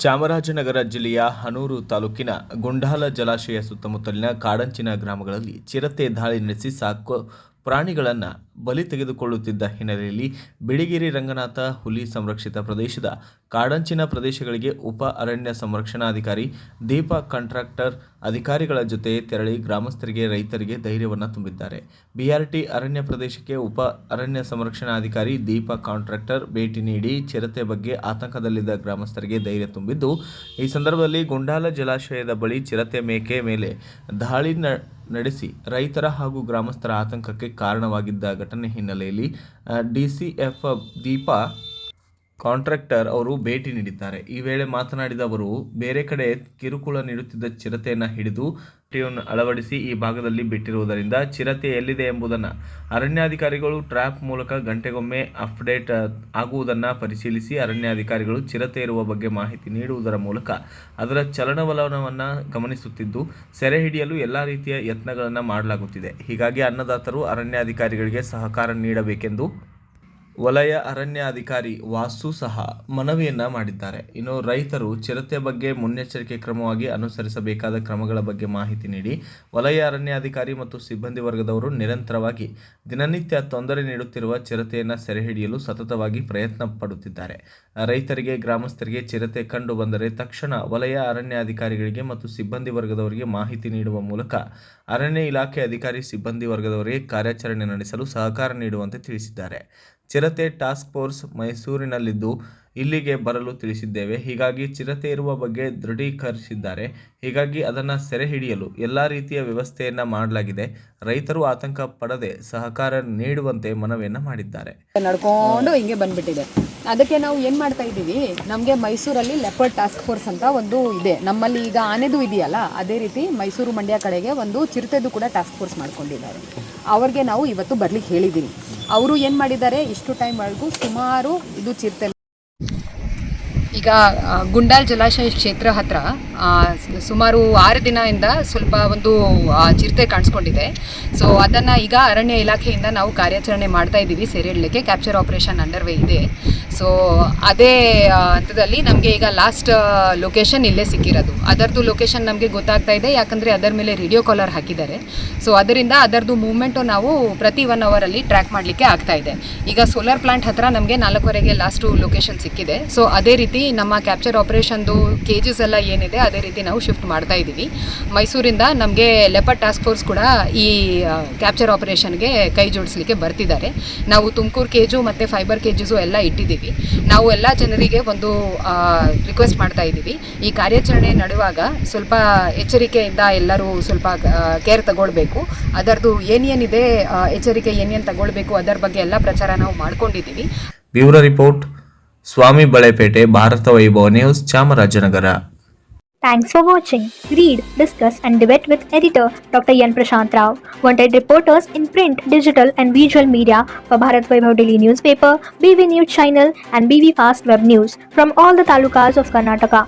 ಚಾಮರಾಜನಗರ ಜಿಲ್ಲೆಯ ಹನೂರು ತಾಲೂಕಿನ ಗುಂಡಾಲ ಜಲಾಶಯ ಸುತ್ತಮುತ್ತಲಿನ ಕಾಡಂಚಿನ ಗ್ರಾಮಗಳಲ್ಲಿ ಚಿರತೆ ದಾಳಿ ನಡೆಸಿ ಸಾಕು ಪ್ರಾಣಿಗಳನ್ನು ಬಲಿ ತೆಗೆದುಕೊಳ್ಳುತ್ತಿದ್ದ ಹಿನ್ನೆಲೆಯಲ್ಲಿ ಬಿಳಿಗಿರಿ ರಂಗನಾಥ ಹುಲಿ ಸಂರಕ್ಷಿತ ಪ್ರದೇಶದ ಕಾಡಂಚಿನ ಪ್ರದೇಶಗಳಿಗೆ ಉಪ ಅರಣ್ಯ ಸಂರಕ್ಷಣಾಧಿಕಾರಿ, ದೀಪ ಕಾಂಟ್ರಾಕ್ಟರ್ ಅಧಿಕಾರಿಗಳ ಜೊತೆ ತೆರಳಿ ಗ್ರಾಮಸ್ಥರಿಗೆ ರೈತರಿಗೆ ಧೈರ್ಯವನ್ನು ತುಂಬಿದ್ದಾರೆ. ಬಿಆರ್ಟಿ ಅರಣ್ಯ ಪ್ರದೇಶಕ್ಕೆ ಉಪ ಅರಣ್ಯ ಸಂರಕ್ಷಣಾಧಿಕಾರಿ, ದೀಪ ಕಾಂಟ್ರಾಕ್ಟರ್ ಭೇಟಿ ನೀಡಿ ಚಿರತೆ ಬಗ್ಗೆ ಆತಂಕದಲ್ಲಿದ್ದ ಗ್ರಾಮಸ್ಥರಿಗೆ ಧೈರ್ಯ ತುಂಬಿದ್ದು, ಈ ಸಂದರ್ಭದಲ್ಲಿ ಗುಂಡಾಲ ಜಲಾಶಯದ ಬಳಿ ಚಿರತೆ ಮೇಕೆ ಮೇಲೆ ದಾಳಿ ನಡೆಸಿ ರೈತರ ಹಾಗೂ ಗ್ರಾಮಸ್ಥರ ಆತಂಕಕ್ಕೆ ಕಾರಣವಾಗಿದ್ದ ಘಟನೆ ಹಿನ್ನೆಲೆಯಲ್ಲಿ ಡಿಸಿಎಫ್ ದೀಪಾ ಕಾಂಟ್ರಾಕ್ಟರ್ ಅವರು ಭೇಟಿ ನೀಡಿದ್ದಾರೆ. ಈ ವೇಳೆ ಮಾತನಾಡಿದ ಅವರು, ಬೇರೆ ಕಡೆ ಕಿರುಕುಳ ನೀಡುತ್ತಿದ್ದ ಚಿರತೆಯನ್ನು ಹಿಡಿದು ಟಿಯನ್ನು ಅಳವಡಿಸಿ ಈ ಭಾಗದಲ್ಲಿ ಬಿಟ್ಟಿರುವುದರಿಂದ ಚಿರತೆ ಎಲ್ಲಿದೆ ಎಂಬುದನ್ನು ಅರಣ್ಯಾಧಿಕಾರಿಗಳು ಟ್ರ್ಯಾಪ್ ಮೂಲಕ ಗಂಟೆಗೊಮ್ಮೆ ಅಪ್ಡೇಟ್ ಆಗುವುದನ್ನು ಪರಿಶೀಲಿಸಿ ಅರಣ್ಯಾಧಿಕಾರಿಗಳು ಚಿರತೆ ಇರುವ ಬಗ್ಗೆ ಮಾಹಿತಿ ನೀಡುವುದರ ಮೂಲಕ ಅದರ ಚಲನವಲನವನ್ನು ಗಮನಿಸುತ್ತಿದ್ದು, ಸೆರೆ ಹಿಡಿಯಲು ಎಲ್ಲ ರೀತಿಯ ಯತ್ನಗಳನ್ನು ಮಾಡಲಾಗುತ್ತಿದೆ. ಹೀಗಾಗಿ ಅನ್ನದಾತರು ಅರಣ್ಯಾಧಿಕಾರಿಗಳಿಗೆ ಸಹಕಾರ ನೀಡಬೇಕೆಂದು ವಲಯ ಅರಣ್ಯಾಧಿಕಾರಿ ವಾಸು ಸಹ ಮನವಿಯನ್ನ ಮಾಡಿದ್ದಾರೆ. ಇನ್ನು ರೈತರು ಚಿರತೆ ಬಗ್ಗೆ ಮುನ್ನೆಚ್ಚರಿಕೆ ಕ್ರಮವಾಗಿ ಅನುಸರಿಸಬೇಕಾದ ಕ್ರಮಗಳ ಬಗ್ಗೆ ಮಾಹಿತಿ ನೀಡಿ, ವಲಯ ಅರಣ್ಯಾಧಿಕಾರಿ ಮತ್ತು ಸಿಬ್ಬಂದಿ ವರ್ಗದವರು ನಿರಂತರವಾಗಿ ದಿನನಿತ್ಯ ತೊಂದರೆ ನೀಡುತ್ತಿರುವ ಚಿರತೆಯನ್ನು ಸೆರೆ ಹಿಡಿಯಲು ಸತತವಾಗಿ ಪ್ರಯತ್ನ ಪಡುತ್ತಿದ್ದಾರೆ. ರೈತರಿಗೆ, ಗ್ರಾಮಸ್ಥರಿಗೆ ಚಿರತೆ ಕಂಡು ಬಂದರೆ ತಕ್ಷಣ ವಲಯ ಅರಣ್ಯಾಧಿಕಾರಿಗಳಿಗೆ ಮತ್ತು ಸಿಬ್ಬಂದಿ ವರ್ಗದವರಿಗೆ ಮಾಹಿತಿ ನೀಡುವ ಮೂಲಕ ಅರಣ್ಯ ಇಲಾಖೆ ಅಧಿಕಾರಿ, ಸಿಬ್ಬಂದಿ ವರ್ಗದವರಿಗೆ ಕಾರ್ಯಾಚರಣೆ ನಡೆಸಲು ಸಹಕಾರ ನೀಡುವಂತೆ ತಿಳಿಸಿದ್ದಾರೆ. ಚಿರತೆ ಟಾಸ್ಕ್ ಫೋರ್ಸ್ ಮೈಸೂರಿನಲ್ಲಿದ್ದು ಇಲ್ಲಿಗೆ ಬರಲು ತಿಳಿಸಿದ್ದೇವೆ. ಹೀಗಾಗಿ ಚಿರತೆ ಇರುವ ಬಗ್ಗೆ ದೃಢೀಕರಿಸಿದ್ದಾರೆ. ಹೀಗಾಗಿ ಅದನ್ನು ಸೆರೆ ಹಿಡಿಯಲು ಎಲ್ಲ ರೀತಿಯ ವ್ಯವಸ್ಥೆಯನ್ನು ಮಾಡಲಾಗಿದೆ. ರೈತರು ಆತಂಕ ಪಡದೆ ಸಹಕಾರ ನೀಡುವಂತೆ ಮನವಿಯನ್ನು ಮಾಡಿದ್ದಾರೆ. ನಡ್ಕೊಂಡು ಹಿಂಗೆ ಬಂದ್ಬಿಟ್ಟಿದೆ. ಅದಕ್ಕೆ ನಾವು ಏನು ಮಾಡ್ತಾ ಇದ್ದೀವಿ? ನಮಗೆ ಮೈಸೂರಲ್ಲಿ ಲೆಪರ್ಡ್ ಟಾಸ್ಕ್ ಫೋರ್ಸ್ ಅಂತ ಒಂದು ಇದೆ. ನಮ್ಮಲ್ಲಿ ಈಗ ಆನೆದು ಇದೆಯಲ್ಲ, ಅದೇ ರೀತಿ ಮೈಸೂರು ಮಂಡ್ಯ ಕಡೆಗೆ ಒಂದು ಚಿರತೆದು ಕೂಡ ಟಾಸ್ಕ್ ಫೋರ್ಸ್ ಮಾಡ್ಕೊಂಡಿದ್ದಾರೆ. ಅವ್ರಿಗೆ ನಾವು ಇವತ್ತು ಬರ್ಲಿಕ್ಕೆ ಹೇಳಿದ್ದೀವಿ ಅವರು ಏನು ಮಾಡಿದ್ದಾರೆ? ಇಷ್ಟು ಟೈಮ್ ಒಳಗೂ ಸುಮಾರು ಇದು ಚಿರತೆ ಈಗ ಗುಂಡಾಲ್ ಜಲಾಶಯ ಕ್ಷೇತ್ರ ಹತ್ರ ಸುಮಾರು ಆರು ದಿನದಿಂದ ಸ್ವಲ್ಪ ಒಂದು ಚಿರತೆ ಕಾಣಿಸ್ಕೊಂಡಿದೆ. ಸೊ ಅದನ್ನು ಈಗ ಅರಣ್ಯ ಇಲಾಖೆಯಿಂದ ನಾವು ಕಾರ್ಯಾಚರಣೆ ಮಾಡ್ತಾ ಇದ್ದೀವಿ ಸೆರೆ ಹಿಡಲಿಕ್ಕೆ ಕ್ಯಾಪ್ಚರ್ ಆಪರೇಷನ್ ಅಂಡರ್ ವೇ ಇದೆ. ಸೊ ಅದೇ ಹಂತದಲ್ಲಿ ನಮಗೆ ಈಗ ಲಾಸ್ಟ್ ಲೊಕೇಶನ್ ಇಲ್ಲೇ ಸಿಕ್ಕಿರೋದು. ಅದರದ್ದು ಲೊಕೇಶನ್ ನಮಗೆ ಗೊತ್ತಾಗ್ತಾ ಇದೆ, ಯಾಕಂದರೆ ಅದರ ಮೇಲೆ ರೇಡಿಯೋ ಕಾಲರ್ ಹಾಕಿದ್ದಾರೆ. ಸೊ ಅದರಿಂದ ಅದರದ್ದು ಮೂವ್ಮೆಂಟು ನಾವು ಪ್ರತಿ ಒನ್ ಅವರಲ್ಲಿ ಟ್ರ್ಯಾಕ್ ಮಾಡಲಿಕ್ಕೆ ಆಗ್ತಾ ಇದೆ. ಈಗ ಸೋಲಾರ್ ಪ್ಲಾಂಟ್ ಹತ್ರ ನಮಗೆ ನಾಲ್ಕುವರೆಗೆ ಲಾಸ್ಟು ಲೊಕೇಶನ್ ಸಿಕ್ಕಿದೆ. ಸೊ ಅದೇ ರೀತಿ ನಮ್ಮ ಕ್ಯಾಪ್ಚರ್ ಆಪರೇಷನ್ದು ಕೇಜಸ್ ಎಲ್ಲ ಏನಿದೆ, ಅದೇ ರೀತಿ ನಾವು ಶಿಫ್ಟ್ ಮಾಡ್ತಾ ಇದ್ದೀವಿ. ಮೈಸೂರಿಂದ ನಮಗೆ ಲೆಪರ್ ಟಾಸ್ಕ್ ಫೋರ್ಸ್ ಕೂಡ ಈ ಕ್ಯಾಪ್ಚರ್ ಆಪರೇಷನ್ಗೆ ಕೈ ಜೋಡಿಸ್ಲಿಕ್ಕೆ ಬರ್ತಿದ್ದಾರೆ. ನಾವು ತುಮಕೂರು ಕೇಜು ಮತ್ತು ಫೈಬರ್ ಕೇಜಸು ಎಲ್ಲ ಇಟ್ಟಿದ್ದೀವಿ. ನಾವು ಎಲ್ಲ ಜನರಿಗೆ ಒಂದು ರಿಕ್ವೆಸ್ಟ್ ಮಾಡ್ತಾ ಇದ್ದೀವಿ. ಈ ಕಾರ್ಯಾಚರಣೆ ನಡೆಯುವಾಗ ಸ್ವಲ್ಪ ಎಚ್ಚರಿಕೆಯಿಂದ ಎಲ್ಲರೂ ಸ್ವಲ್ಪ ಕೇರ್ ತಗೊಳ್ಬೇಕು. ಅದರದ್ದು ಏನೇನಿದೆ ಎಚ್ಚರಿಕೆ ಏನೇನು ತಗೊಳ್ಬೇಕು ಅದರ ಬಗ್ಗೆ ಎಲ್ಲ ಪ್ರಚಾರ ನಾವು ಮಾಡ್ಕೊಂಡಿದ್ದೀವಿ. Bureau report. Swamy Balepete Bharata Vaibhava news Chamarajanagar Thanks for watching. Read, discuss, and debate with editor Dr. Yan Prashant Rao. Wanted reporters in print, digital, and visual media for Bharat Vaibhav Daily Newspaper, BV News Channel, and BV Fast Web News from all the talukas of Karnataka.